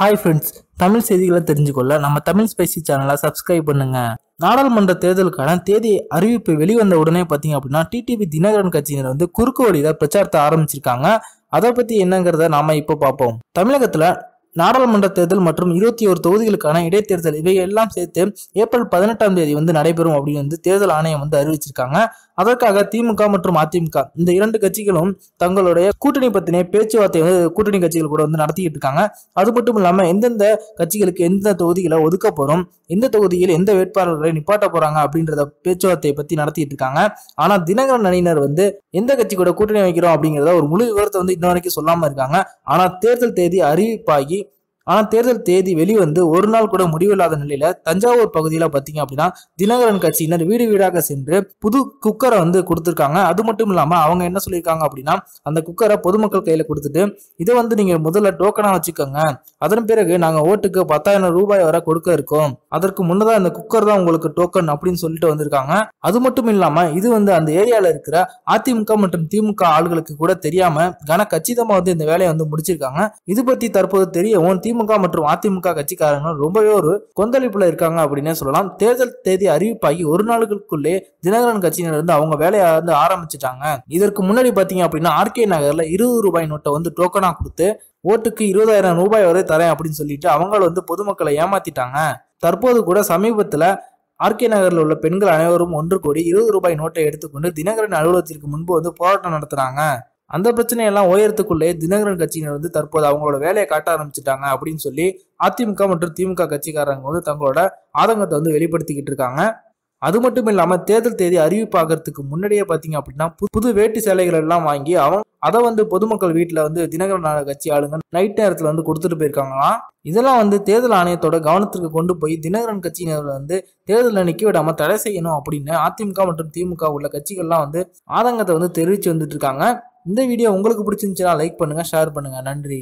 Hi friends Tamil செய்திகளை தெரிஞ்சுக்கொள்ள நம்ம Tamil spicy சேனலை சப்ஸ்கிரைப் பண்ணுங்க. நாடாளுமன்ற தேர்தலுக்கான தேதி அறிவிப்பு வெளிவந்த உடனே பார்த்தீங்க அப்படின்னா டிடிவி தினகரன் கட்சியினர் வந்து குறுக்கு வழியில பிரச்சாரத்தை ஆரம்பிச்சிருக்காங்க. அதை பத்தி என்னங்கிறத நாம இப்போ பார்ப்போம். தமிழகத்துல நாடாளுமன்ற தேர்தல் மற்றும் இருபத்தி ஒரு தொகுதிகளுக்கான இடைத்தேர்தல் இவை எல்லாம் சேர்த்து ஏப்ரல் பதினெட்டாம் தேதி வந்து நடைபெறும் அப்படின்னு வந்து தேர்தல் ஆணையம் வந்து அறிவிச்சிருக்காங்க. அதற்காக திமுக மற்றும் அதிமுக இந்த இரண்டு கட்சிகளும் தங்களுடைய கூட்டணி பத்தின பேச்சுவார்த்தை வந்து கூட்டணி கட்சிகள் கூட வந்து நடத்திக்கிட்டு இருக்காங்க. அது மட்டும் இல்லாம எந்தெந்த கட்சிகளுக்கு எந்த தொகுதிகளை ஒதுக்க போறோம் எந்த தொகுதியில் எந்த வேட்பாளர்களை நிப்பாட்ட போறாங்க அப்படின்றத பேச்சுவார்த்தையை பத்தி நடத்திட்டு இருக்காங்க. ஆனா தினகரன் அணியினர் வந்து எந்த கட்சி கூட கூட்டணி வைக்கிறோம் அப்படிங்கிறத ஒரு முழு விவரத்தை வந்து இன்ன வரைக்கும் சொல்லாம இருக்காங்க. ஆனா தேர்தல் தேதி அறிவிப்பாகி ஆனால் தேர்தல் தேதி வெளிவந்து ஒரு நாள் கூட முடிவில்லாத நிலையில தஞ்சாவூர் பகுதியில் பார்த்தீங்க அப்படின்னா தினகரன் கட்சியினர் வீடு வீடாக சென்று புது குக்கரை வந்து கொடுத்துருக்காங்க. அது மட்டும் இல்லாமல் அவங்க என்ன சொல்லியிருக்காங்க அப்படின்னா அந்த குக்கரை பொதுமக்கள் கையில் கொடுத்துட்டு இதை வந்து நீங்கள் முதல்ல டோக்கனாக வச்சுக்கோங்க. அதன் பிறகு நாங்கள் ஓட்டுக்கு பத்தாயிரம் ரூபாய் வரை கொடுக்க இருக்கோம். அதற்கு முன்னதாக இந்த குக்கர் தான் உங்களுக்கு டோக்கன் அப்படின்னு சொல்லிட்டு வந்திருக்காங்க. அது மட்டும் இல்லாமல் இது வந்து அந்த ஏரியாவில் இருக்கிற அதிமுக மற்றும் திமுக ஆளுகளுக்கு கூட தெரியாம கன கச்சிதமாக வந்து இந்த வேலையை வந்து முடிச்சிருக்காங்க. இது பற்றி தற்போது தெரியவும் திமுக திமுக மற்றும் அதிமுக கட்சிக்காரங்க ரொம்பவே ஒரு கொந்தளிப்புல இருக்காங்க அப்படின்னே சொல்லலாம். தேர்தல் தேதி அறிவிப்பாகி ஒரு நாளுக்குள்ளே தினகரன் கட்சியினர் வந்து அவங்க வேலையை வந்து ஆரம்பிச்சிட்டாங்க. இதற்கு முன்னாடி பாத்தீங்க அப்படின்னா ஆர்கே நகர்ல இருபது ரூபாய் நோட்டை வந்து டோக்கனா கொடுத்து ஓட்டுக்கு இருபதாயிரம் ரூபாய் வரை தரேன் அப்படின்னு சொல்லிட்டு அவங்க வந்து பொதுமக்களை ஏமாத்திட்டாங்க. தற்போது கூட சமீபத்துல ஆர்கே நகரில் உள்ள பெண்கள் அனைவரும் ஒன்று கூடி இருபது ரூபாய் நோட்டை எடுத்துக்கொண்டு தினகரன் அலுவலகத்திற்கு முன்பு வந்து போராட்டம் நடத்துறாங்க. அந்த பிரச்சனையெல்லாம் உயரத்துக்குள்ளே தினகரன் கட்சியினர் வந்து தற்போது அவங்களோட வேலையை காட்ட ஆரம்பிச்சிட்டாங்க அப்படின்னு சொல்லி அதிமுக மற்றும் திமுக கட்சிக்காரங்க வந்து தங்களோட ஆதங்கத்தை வந்து வெளிப்படுத்திக்கிட்டு இருக்காங்க. அது மட்டும் இல்லாமல் தேர்தல் தேதி அறிவிப்பாகிறதுக்கு முன்னாடியே பார்த்தீங்க அப்படின்னா பு- புது வேட்டி சேலைகள் எல்லாம் வாங்கி அவங்க அதை வந்து பொதுமக்கள் வீட்டில் வந்து தினகரன் கட்சி ஆளுங்க நைட் நேரத்தில் வந்து கொடுத்துட்டு போயிருக்காங்களாம். இதெல்லாம் வந்து தேர்தல் ஆணையத்தோட கவனத்திற்கு கொண்டு போய் தினகரன் கட்சியினர் வந்து தேர்தலில் நிக்க விடாமல் தடை செய்யணும் அப்படின்னு அதிமுக மற்றும் திமுக உள்ள கட்சிகள்லாம் வந்து ஆதங்கத்தை வந்து தெரிவிச்சு வந்துட்டு இருக்காங்க. இந்த வீடியோ உங்களுக்கு பிடிச்சிருந்துச்சுன்னா லைக் பண்ணுங்கள் ஷேர் பண்ணுங்கள் நன்றி.